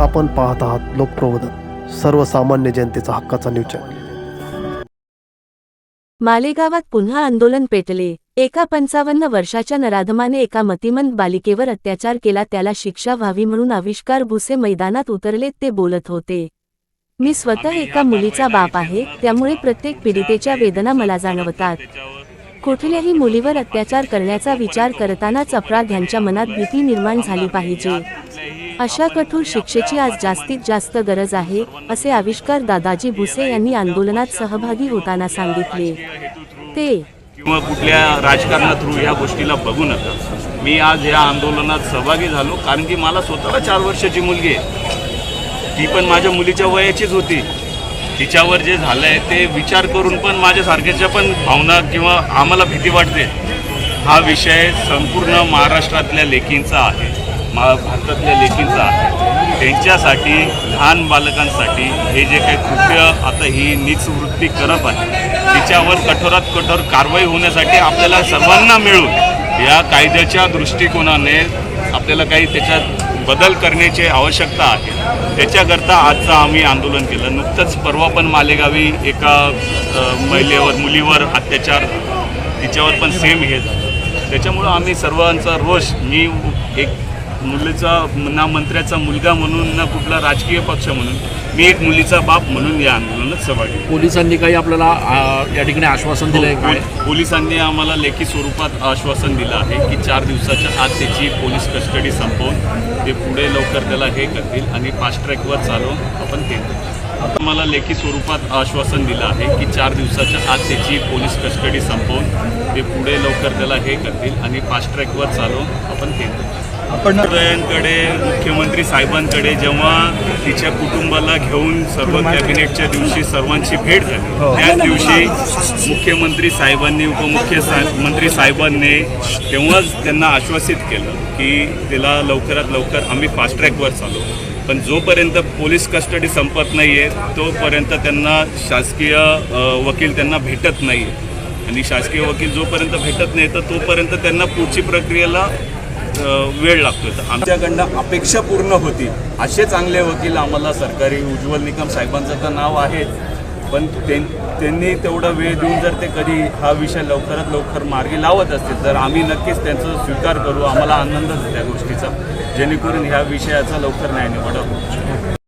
आपण पाहत आहात लोकप्रबोधन सर्वसामान्य जनतेचा हक्काचा न्यूज चॅनल मालेगावात पुन्हा आंदोलन पेटले. एका पंचावन्न वर्षाच्या नराधमाने एका मतिमंद बालिकेवर अत्याचार केला त्याला शिक्षा व्हावी म्हणून आविष्कार भुसे मैदानात उतरलेत ते बोलत होते मी स्वतः एका मुलीचा बाप आहे त्यामुळे प्रत्येक पीडितेच्या वेदना मला जाणवतात. कुठल्याही मुलीवर अत्याचार करण्याचा विचार करतानाच अपराध्यांच्या मनात भीती निर्माण झाली पाहिजे. अशा कठोर शिक्षेची आज जास्तीत जास्त गरज आहे असे आविष्कार दादाजी भुसे यांनी आंदोलनात सहभागी होताना सांगितले. ते किंवा कुठल्या राजकारणा थ्रू या गोष्टीला बघू नका. मी आज या आंदोलनात सहभागी झालो कारण की मला स्वतःला चार वर्षाची मुलगी आहे. ती पण माझ्या मुलीच्या वयाचीच होती. तिच्यावर जे झालं आहे ते विचार करून पण माझ्यासारख्याच्या पण भावना किंवा आम्हाला भीती वाटते. हा विषय संपूर्ण महाराष्ट्रातल्या लेखींचा आहे. मा भारतातल्या लेखींचा त्यांच्यासाठी लहान बालकांसाठी हे जे काही कृत्य आता ही नीच वृत्ती करत आहे तिच्यावर कठोरात कठोर कारवाई होण्यासाठी आपल्याला सर्वांना मिळून या कायद्याच्या दृष्टिकोनाने आपल्याला काही त्याच्यात बदल करण्याची आवश्यकता आहे. त्याच्याकरता आजचं आम्ही आंदोलन केलं. नुकतंच परवा पण मालेगावी एका महिलेवर मुलीवर अत्याचार तिच्यावर पण सेम हे झालं. त्याच्यामुळं आम्ही सर्वांचा रोष मी एक मुलीचा ना मंत्र्याचा मुलगा म्हणून ना कुठला राजकीय पक्ष म्हणून मी एक मुलीचा बाप म्हणून या आंदोलनात सहभागी. पोलिसांनी काही आपल्याला या ठिकाणी आश्वासन दिलं आहे काय? पोल- पोलिसांनी आम्हाला लेखी स्वरूपात आश्वासन दिलं आहे की चार दिवसाच्या आत त्याची पोलीस कस्टडी संपवून ते पुढे लवकर त्याला हे करतील आणि फास्ट ट्रॅकवर चालवून आपण ते आता मला लेखी स्वरूपात आश्वासन दिलं आहे की चार दिवसाच्या आत त्याची पोलीस कस्टडी संपवून ते पुढे लवकर त्याला हे करतील आणि फास्ट ट्रॅकवर चालवून आपण ते आपण मुख्यमंत्री साहेबांकडे जेव्हा तिच्या कुटुंबाला घेऊन सर्व कॅबिनेटच्या दिवशी सर्वांची भेट झाली त्याच दिवशी मुख्यमंत्री साहेबांनी उपमुख्य मंत्री साहेबांनी तेव्हाच त्यांना आश्वासित केलं की तिला लवकरात लवकर आम्ही फास्ट ट्रॅकवर चालू पण जोपर्यंत पोलीस कस्टडी संपत नाही आहे तोपर्यंत त्यांना शासकीय वकील त्यांना भेटत नाही आणि शासकीय वकील जोपर्यंत भेटत नाही तर तोपर्यंत त्यांना पुढची प्रक्रियेला वेळ लागतो तर आमच्याकडनं अपेक्षा पूर्ण होती. असे चांगले वकील आम्हाला सरकारी उज्ज्वल निकम साहेबांचं तर नाव आहे. पण त्यां- त्यांनी तेवढा वेळ देऊन जर ते कधी हा विषय लवकरात लवकर मार्गी लावत असतील तर आम्ही नक्कीच त्यांचा स्वीकार करू. आम्हाला आनंदच त्या गोष्टीचा. जेणेकरून ह्या विषयाचा लवकर न्याय निवडा होऊ